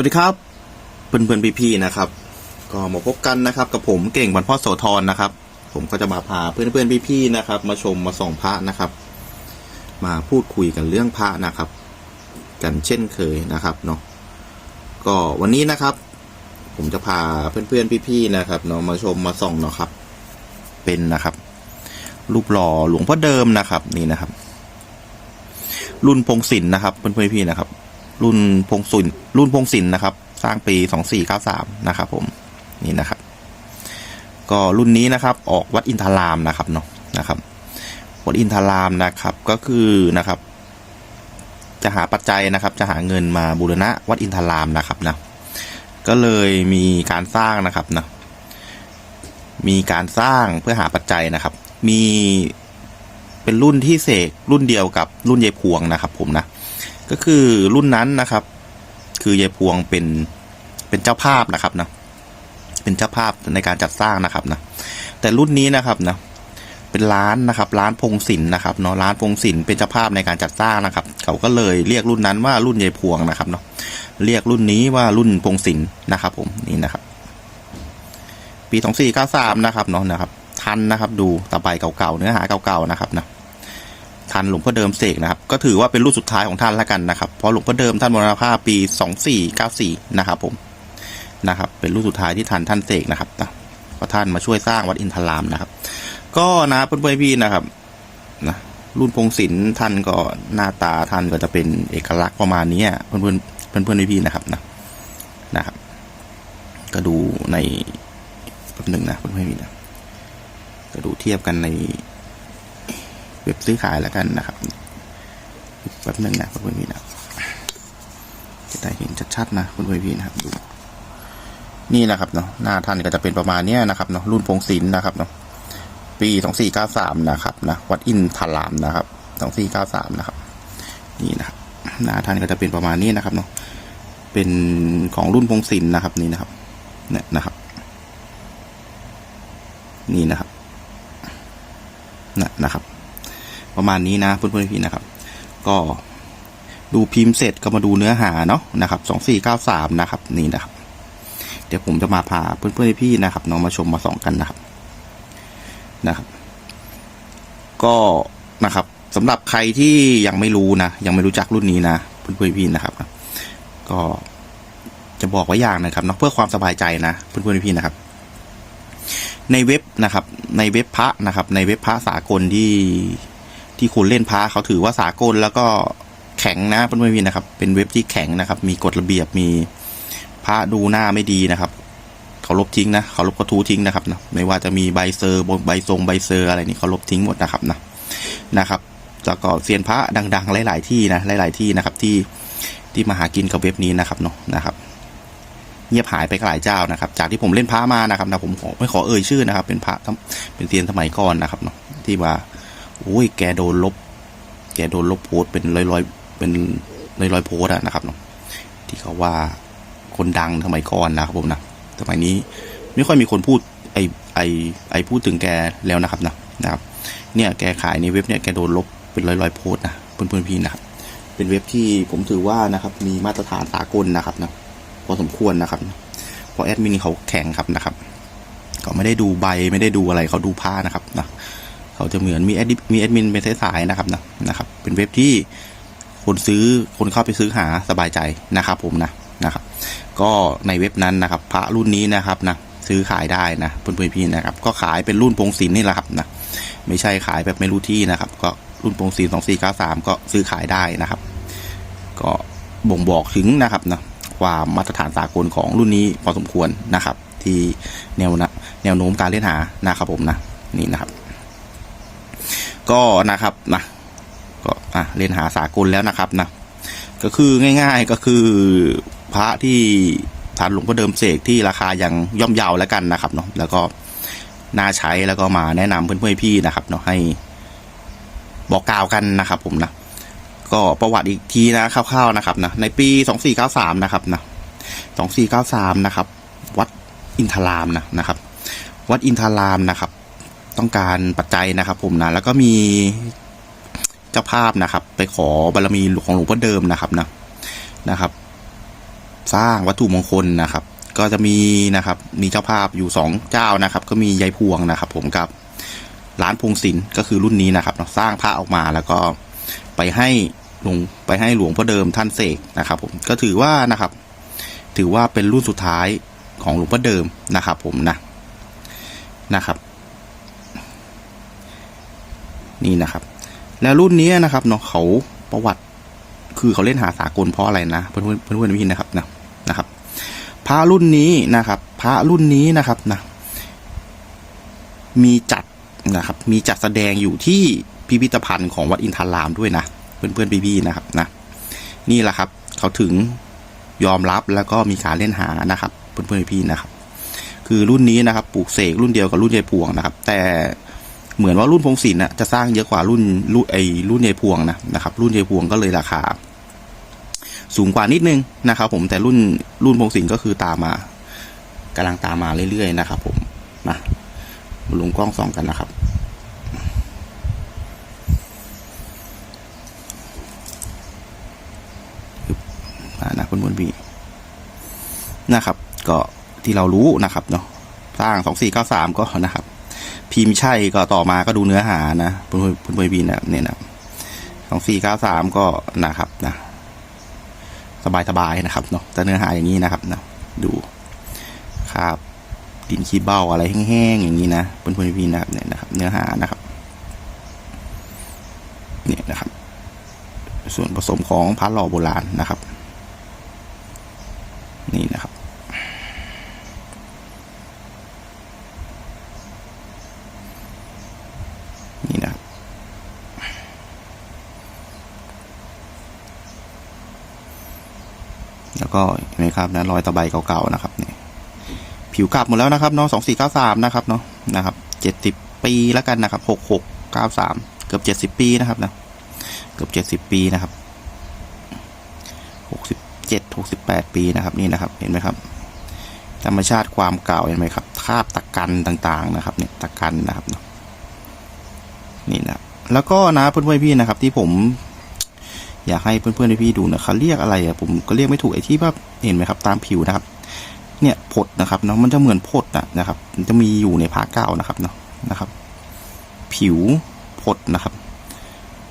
วัสดีครับ เพื่อนเพื่อนๆพี่ๆนะครับ ก็มาพบกันนะครับ กับผมเก่งบรรพตโสธรนะครับ ผมก็จะมาพาเพื่อนเพื่อนๆพี่ๆนะครับ มาชมมาส่องพระนะครับ มาพูดคุยกันเรื่องพระนะครับ กันเช่นเคยนะครับเนาะก็วันนี้นะครับ ผมจะพาเพื่อนเพื่อนๆพี่ๆนะครับเนาะมาชมมาส่องเนาะครับ เป็นนะครับ รูปหล่อหลวงพ่อเดิมนะครับ นี่นะครับ รุ่นพงศิลป์นะครับ เพื่อนๆพี่ๆนะครับ รุ่นพงศิลป์รุ่นพงศิลนะครับ สร้างปีสองสี่เก้าสามนะครับผมนี่นะครับ ก็รุ่นนี้นะครับ ออกวัดอินทารามนะครับเนาะนะครับวัดอินทารามนะครับก็คือนะครับ จะหาปัจจัยนะครับ จะหาเงินมาบูรณะวัดอินทารามนะครับนะก็เลยมีการสร้างนะครับนะมีการสร้างเพื่อหาปัจจัยนะครับ มีเป็นรุ่นที่เสกรุ่นเดียวกับรุ่นยายพวงนะครับ ผมนะ ก็คือรุ่นนั้นนะครับ คือยายพวงเป็นเป็นเจ้าภาพนะครับนะเป็นเจ้าภาพในการจัดสร้างนะครับนะแต่รุ่นนี้นะครับนะเป็นร้านนะครับร้านพงศิลป์นะครับเนาะร้านพงศิลป์เป็นเจ้าภาพในการจัดสร้างนะครับ เขาก็เลยเรียกรุ่นนั้นว่ารุ่นยายพวงนะครับเนาะเรียกรุ่นนี้ว่ารุ่นพงศิลป์นะครับ ผมนี่นะครับ ปีสองสี่เก้าสามนะครับเนาะนะครับ ทันนะครับ ดูตะไบเก่าๆเนื้อหาเก่าๆนะครับนะันหลวงพ่อเดิมเสกนะครับ ก็ถือว่าเป็นรุ่นสุดท้ายของท่านล้วกันนะครับเพราะหลวงพ่อเดิมท่านมรณภาพปีสองสี่เก้าสี่นะครับผมนะครับ เป็นรุ่นสุดท้ายที่ทันท่านเสกนะครับนะพระท่านมาช่วยสร้างวัดอินทรามนะครับ ก็นะเพื่อนๆพี่นะครับนะรุ่นพงศิลป์ท่านก็หน้าตาท่านก็จะเป็นเอกลักษณ์ประมาณนี้เพื่อนๆเพื่อนๆพี่ๆนะครับนะนะครับ ก็ดูในแป๊บหนึ่งนะเพื่อนๆพี่นะก็ดูเทียบกันใน เว็บซื้อขายแล้วกันนะครับแป๊บหนึงนะเพื่อนๆพี่นะจะได้เห็นชัดๆนะเพื่อนๆพี่นะครับดูนี่นะครับเนาะหน้าท่านก็จะเป็นประมาณเนี้ยนะครับเนาะรุ่นพงศิลป์นะครับเนาะปีสองสี่เก้าสามนะครับนะวัดอินทารามนะครับสองสี่เก้าสามนะครับ นี่นะครับหน้าท่านก็จะเป็นประมาณนี้นะครับเนาะเป็นของรุ่นพงศิลป์นะครับนี่นะครับเนี่ยนะครับ นี่นะครับนะนะครับ ประมาณนี้นะเพื่อนๆพี่นะครับ ก็ดูพิมพ์เสร็จก็มาดูเนื้อหาเนาะนะครับสองสี่เก้าสามนะครับนี่นะครับ เดี๋ยวผมจะมาพาเพื่อนๆพี่นะครับน้องมาชมมาส่องกันนะครับนะครับ ก็นะครับสำหรับใครที่ยังไม่รู้นะยังไม่รู้จักรุ่นนี้นะเพื่อนๆพี่นะครับ ก็จะบอกไว้อย่างนะครับเนาะเพื่อความสบายใจนะเพื่อนๆพี่นะครับ ในเว็บนะครับ ในเว็บพระนะครับ ในเว็บพระสากลที่ ที่คุณเล่นพระเขาถือว่าสากลแล้วก็แข็งนะเพื่อนๆพี่นะครับ เป็นเว็บที่แข็งนะครับ มีกฎระเบียบมีพระดูหน้าไม่ดีนะครับเขาลบทิ้งนะเขาลบกระทู้ทิ้งนะครับนะไม่ว่าจะมีใบเซอร์ใบทรงใบเซอร์อะไรนี่เขาลบทิ้งหมดนะครับนะนะครับแล้วก็เซียนพระดังๆ หลาย ๆที่นะหลาย ๆที่นะครับที่ที่มาหากินกับเว็บนี้นะครับเนาะนะครับ เงียบหายไปหลายเจ้านะครับ จากที่ผมเล่นพระมานะครับนะผมขอไม่ขอเอ่ยชื่อนะครับ เป็นพระเป็นเซียนสมัยก่อนนะครับเนาะที่ว่า อ้ยแกโดนลบ แกโดนลบโพสเป็นร้อยร้อยๆเป็นร้อยร้อยๆโพสอะนะครับเนาะที่เขาว่าคนดังสมัยก่อนนะครับผมนะสมัยนี้ไม่ค่อยมีคนพูดไอไอไอพูดถึงแกแล้วนะครับนะนะครับ เนี่ยแกขายในเว็บเนี่ยแกโดนลบเป็นร้อยร้อยๆโพสนะเพื่อนๆพี่นะครับเป็นเว็บที่ผมถือว่านะครับ มีมาตรฐานสากลนะครับนะพอสมควรนะครับเพราะแอดมินเขาแข่งครับนะครับเขาไม่ได้ดูใบไม่ได้ดูอะไรเขาดูผ้านะครับนะ เขาจะเหมือนมีแอดมีแอดมินเป็นสายๆนะครับนะนะครับ เป็นเว็บที่คนซื้อคนเข้าไปซื้อหาสบายใจนะครับ ผมนะนะครับ ก็ในเว็บนั้นนะครับ พระรุ่นนี้นะครับนะซื้อขายได้นะเพื่อนๆพี่นะครับ ก็ขายเป็นรุ่นพงศิลป์นี่แหละครับนะไม่ใช่ขายแบบไม่รู้ที่นะครับ ก็รุ่นพงศิลป์สองสี่เก้าสามก็ซื้อขายได้นะครับ ก็บ่งบอกถึงนะครับนะความมาตรฐานสากลของรุ่นนี้พอสมควรนะครับ ที่แนวนะแนวโน้มการเล่นหานะครับผมนะนี่นะครับ ก็นะครับนะก็อะเล่นหาสากลแล้วนะครับนะก็คือง่ายๆก็คือพระที่ทานหลวงพ่อเดิมเสกที่ราคายังย่อมเยาวแล้วกันนะครับเนาะแล้วก็น่าใช้แล้วก็มาแนะนำเพื่อนๆพี่นะครับเนาะให้บอกกล่าวกันนะครับผมนะก็ประวัติอีกทีนะคร่าวๆนะครับนะในปีสองสี่เก้าสามนะครับนะสองสี่เก้าสามนะครับ วัดอินทรามนะนะครับ วัดอินทรามนะครับ ต้องการปัจจัยนะครับ ผมนะแล้วก็มีเจ้าภาพนะครับ ไปขอบารมีของหลวงพ่อเดิมนะครับนะนะครับ สร้างวัตถุมงคลนะครับ ก็จะมีนะครับ มีเจ้าภาพอยู่สองเจ้านะครับ ก็มียายพวงนะครับ ผมกับร้านพงศิลป์ก็คือรุ่นนี้นะครับสร้างพระออกมาแล้วก็ไปให้หลวงไปให้หลวงพ่อเดิมท่านเสกนะครับ ผมก็ถือว่านะครับ ถือว่าเป็นรุ่นสุดท้ายของหลวงพ่อเดิมนะครับ ผมนะนะครับ นี่นะครับ แล้วรุ่นนี้นะครับเนาะเขาประวัติคือเขาเล่นหาสากลเพราะอะไรนะเพื่อนเพื่อนเพื่อนพี่นะครับนะนะครับ พระรุ่นนี้นะครับ พระรุ่นนี้นะครับนะมีจัดนะครับ มีจัดแสดงอยู่ที่พิพิธภัณฑ์ของวัดอินทารามด้วยนะเพื่อนเพื่อนพี่ๆนะครับนะนี่แหละครับ เขาถึงยอมรับแล้วก็มีการเล่นหานะครับ เพื่อนเพื่อนพี่นะครับ คือรุ่นนี้นะครับปลูกเสกรุ่นเดียวกับรุ่นยายพวงนะครับ แต่ เหมือนว่ารุ่นพงศิลป์น่ะจะสร้างเยอะกว่ารุ่นรุ่นไอรุ่นยายพวงนะนะครับ รุ่นยายพวงก็เลยราคา สูงกว่านิดนึงนะครับ ผมแต่รุ่นรุ่นพงศิลป์ก็คือตามมากำลังตามมาเรื่อยๆนะครับ ผมนะมาลงกล้องส่องกันนะครับอ่านะคุณบุญบีนะครับ ก็ที่เรารู้นะครับเนาะสร้างสองสี่เก้าสามก็นะครับ พิมพ์ใช่ก็ต่อมาก็ดูเนื้อหานะคุณคุณบุญบีนะเนี่ยนะสองสี่เก้าสามก็นะครับนะ สบายสบายๆนะครับเนาะแต่เนื้อหาอย่างนี้นะครับนะดูครับดินขี้เบ้าอะไรแห้งๆอย่างนี้นะเพื่อนๆพี่ๆนะครับเนี่ยนะครับ เนื้อหานะครับเนี่ยนะครับ ส่วนผสมของพระหล่อโบราณนะครับ นี่นะครับ นี่นะครับ แล้วก็เห็นไหมครับนะรอยตะไบเก่าๆนะครับเนี่ยผิวกลับหมดแล้วนะครับเนาะสองสี่เก้าสามนะครับเนาะนะครับเจ็ดสิบปีแล้วกันนะครับหกหกเก้าสามเกือบเจ็ดสิบปีนะครับนะเกือบเจ็ดสิบปีนะครับหกสิบเจ็ดหกสิบแปดปีนะครับนี่นะครับ เห็นไหมครับ ธรรมชาติความเก่าเห็นไหมครับคราบตะกันต่างๆนะครับเนี่ยตะกันนะครับเนาะนี่นะแล้วก็นะเพื่อนๆพี่นะครับที่ผม อยากให้เพื่อนๆพี่ดูนะเขาเรียกอะไรอะผมก็เรียกไม่ถูกไอ้ที่ว่าเห็นไหมครับตามผิวนะครับ เนี่ยผดนะครับเนาะมันจะเหมือนผดนะนะครับ มันจะมีอยู่ในผ้าเก่านะครับเนาะนะครับ ผิวผดนะครับ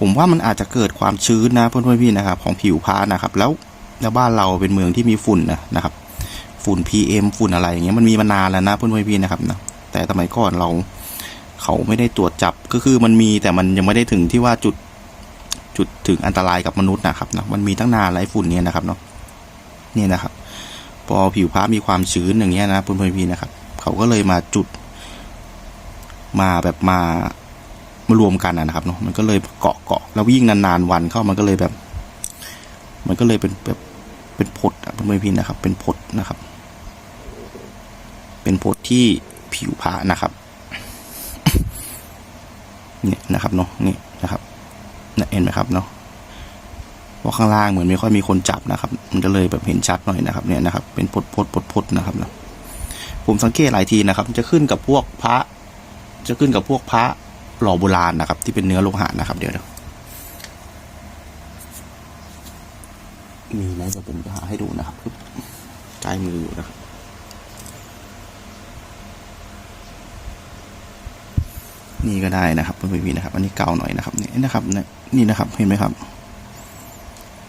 ผมว่ามันอาจจะเกิดความชื้นนะเพื่อนๆพี่นะครับ ของผิวผ้านะครับ แล้วแล้วบ้านเราเป็นเมืองที่มีฝุ่นนะนะครับฝุ่น PM ฝุ่นอะไรอย่างเงี้ยมันมีมานานแล้วนะเพื่อนๆพี่นะครับนะแต่สมัยก่อนเราเขาไม่ได้ตรวจจับก็คือมันมีแต่มันยังไม่ได้ถึงที่ว่าจุด จุดถึงอันตรายกับมนุษย์นะครับเนาะมันมีตั้งนานไรฝุ่นเนี่ยนะครับเนาะเนี่ยนะครับ พอผิวพระมีความชื้นอย่างเงี้ยนะเพื่อนๆพี่นะครับ เขาก็เลยมาจุด มาแบบมามารวมกันนะครับเนาะมันก็เลยเกาะเกาะแล้วยิ่งนานๆวันเข้ามันก็เลยแบบ มันก็เลยเป็นแบบเป็นผดเพื่อนๆพี่นะครับ เป็นผดนะครับ เป็นผดที่ผิวพระนะครับเนี่ยนะครับเนาะนี่นะครับ นี่ยเห็นไหมครับเนาะว่าข้างล่างเหมือนไม่ค่อยมีคนจับนะครับ มันจะเลยแบบเห็นชัดหน่อยนะครับ เนี่ยนะครับ เป็นพดพดพดพดนะครับนะผมสังเกตหลายทีนะครับ จะขึ้นกับพวกพระ จะขึ้นกับพวกพระหล่อโบราณนะครับ ที่เป็นเนื้อโลหะนะครับ เดี๋ยวเดี๋ยวมีไหมเดี๋ยวผมจะหาให้ดูนะครับใกล้มืออยู่นะครับ นี่ก็ได้นะครับเพื่อนๆนะครับ อันนี้เก่าหน่อยนะครับนี่นะครับนี่นะครับเห็นไหมครับ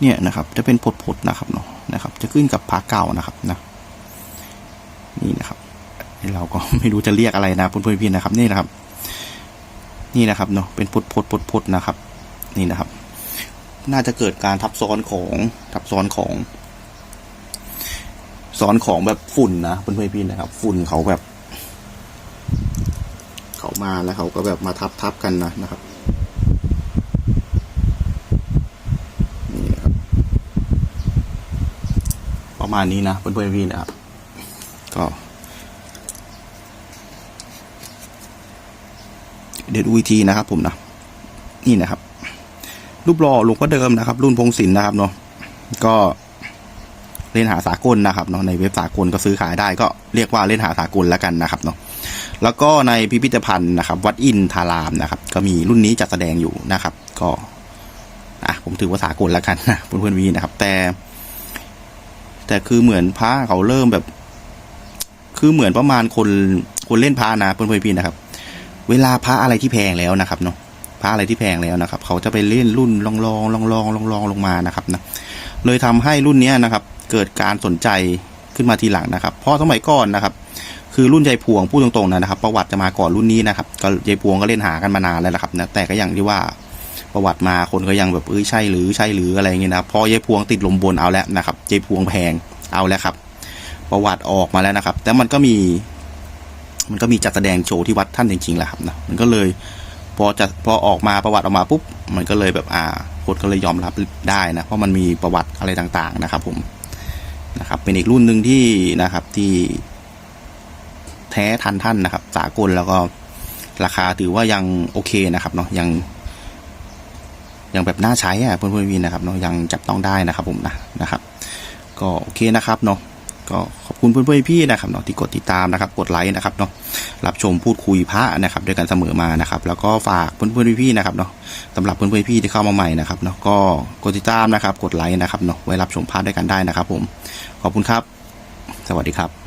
เนี่ยนะครับ จะเป็นผดๆนะครับเนาะนะครับ จะขึ้นกับพาเก่านะครับนะนี่นะครับเราก็ไม่รู้จะเรียกอะไรนะเพื่อนๆพี่นะครับนี่นะครับ นี่นะครับเนาะเป็นผดผดผดผดๆนะครับ นี่นะครับ น่าจะเกิดการทับซ้อนของทับซ้อนของซ้อนของแบบฝุ่นนะเพื่อนๆพี่นะครับ ฝุ่นเขาแบบ มาแล้วเขาก็แบบมาทับทับกันนะนะครับนี่ครับประมาณนี้นะเพื่อนๆพี่นะครับ ก็เดี๋ยวดูอีกทีนะครับ ผมนะนี่นะครับ รูปหล่อหลวงพ่อเดิมนะครับ รุ่นพงศิลป์นะครับเนาะก็เล่นหาสากลนะครับเนาะในเว็บสากลก็ซื้อขายได้ก็เรียกว่าเล่นหาสากลแล้วกันนะครับเนาะ แล้วก็ในพิพิธภัณฑ์นะครับ วัดอินทารามนะครับ ก็มีรุ่นนี้จัดแสดงอยู่นะครับ ก็อะผมถือว่าสากลแล้วกันนะเพื่อนๆวีนะครับ แต่ แต่คือเหมือนพระเขาเริ่มแบบ คือเหมือนประมาณคนคนเล่นพระนะเพื่อนๆพี่นะครับ เวลาพระอะไรที่แพงแล้วนะครับเนาะพระอะไรที่แพงแล้วนะครับ เขาจะไปเล่นรุ่นลองลองลองลองลองลองลงมานะครับนะเลยทำให้รุ่นเนี้ยนะครับ เกิดการสนใจขึ้นมาทีหลังนะครับ เพราะสมัยก่อนนะครับ คือรุ่นยายพวงพูดตรงๆนะครับ ประวัติจะมาก่อนรุ่นนี้นะครับก็ยายพวงก็เล่นหากันมานานแล้วนะครับนะแต่ก็อย่างที่ว่าประวัติมาคนก็ยังแบบเอ้ยใช่หรือใช่หรืออะไรเงี้ยนะพอยายพวงติดลมบนเอาแล้วนะครับยายพวงแพงเอาแล้วครับ ประวัติออกมาแล้วนะครับ แต่มันก็มี มันก็มีจัดแสดงโชว์ที่วัดท่านจริงๆแหละครับนะมันก็เลยพอจะพอออกมาประวัติออกมาปุ๊บมันก็เลยแบบอ่าคนก็เลยยอมรับได้นะเพราะมันมีประวัติอะไรต่างๆนะครับ ผมนะครับ เป็นอีกรุ่นหนึ่งที่นะครับที่ แท้ทันท่านนะครับ สากลแล้วก็ราคาถือว่ายังโอเคนะครับเนาะยัง ยังแบบน่าใช้อะเพื่อนๆพี่นะครับเนาะยังจับต้องได้นะครับผมนะนะครับ ก็โอเคนะครับเนาะก็ขอบคุณเพื่อนๆพี่นะครับเนาะที่กดติดตามนะครับ กดไลค์นะครับเนาะรับชมพูดคุยพระนะครับ ด้วยกันเสมอมานะครับ แล้วก็ฝากเพื่อนๆพี่ๆนพี่นะครับเนาะสำหรับเพื่อนๆพี่ที่เข้ามาใหม่นะครับเนาะก็กดติดตามนะครับ กดไลค์นะครับเนาะไว้รับชมพระด้วยกันได้นะครับ ผมขอบคุณครับ สวัสดีครับ